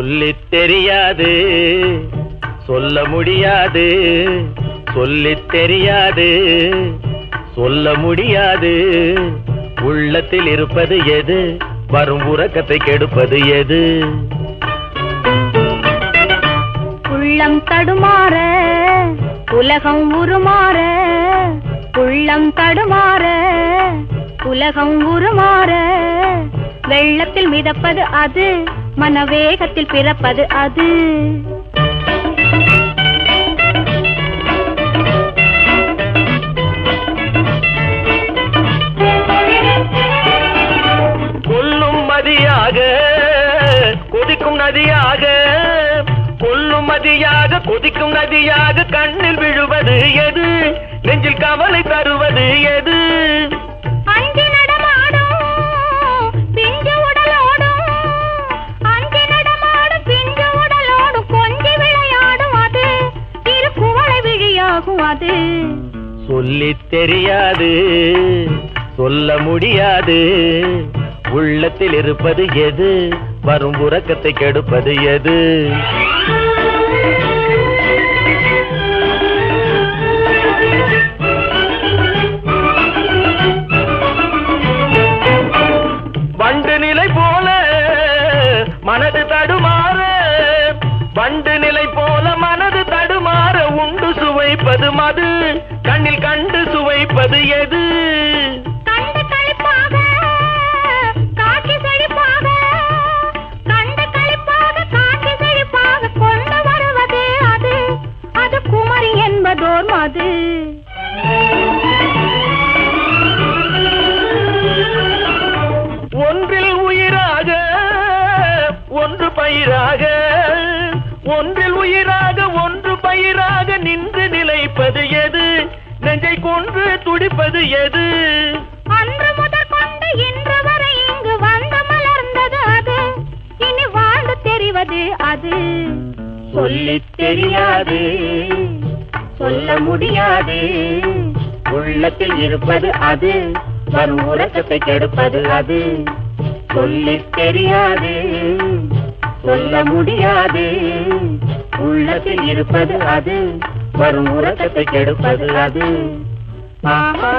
சொல்லித் தெரியாது சொல்ல முடியாது சொல்லித் தெரியாது சொல்ல முடியாது. உள்ளத்தில் இருப்பது எது வரும் உறக்கத்தை கெடுப்பது எது? உள்ளம் தடுமாற உலகம் உருமாற உள்ளம் தடுமாற உலகம் உருமாற. வெள்ளத்தில் மிதப்பது அது மனவேகத்தில் பிறப்பது அது. கொல்லும் மதியாக கொதிக்கும் நதியாக கொல்லும் மதியாக கொதிக்கும் நதியாக கண்ணில் விழுவது எது? நெஞ்சில் கவலை தருவது எது? விழியாகும் அது தெரியாது சொல்ல முடியாது. உள்ளத்தில் இருப்பது எது? வரும் உறக்கத்தை கெடுப்பது எது? வண்டு நிலை போல மனது தடுமாறு. வண்டு நிலை போல மனது ஒன்று பயிராக ஒன்றில் உயிராக ஒன்று பயிராக நின்று நிலைப்பது எது? நெஞ்சை கொன்று துடிப்பது எது? அன்று முதற் கொண்டு இன்று வரை இங்கு வந்து மலர்ந்தது அது. இனி வாழ்ந்து தெரிவது அது. சொல்லித் தெரியாது சொல்ல முடியாது. உள்ளத்தில் இருப்பது அது வரும் உறக்கத்தை கெடுப்பது அது. சொல்லி தெரியாது சொல்ல முடியாது. உள்ளத்தில் இருப்பது அது வரும் உறக்கத்தை கெடுப்பது அது. ஆமா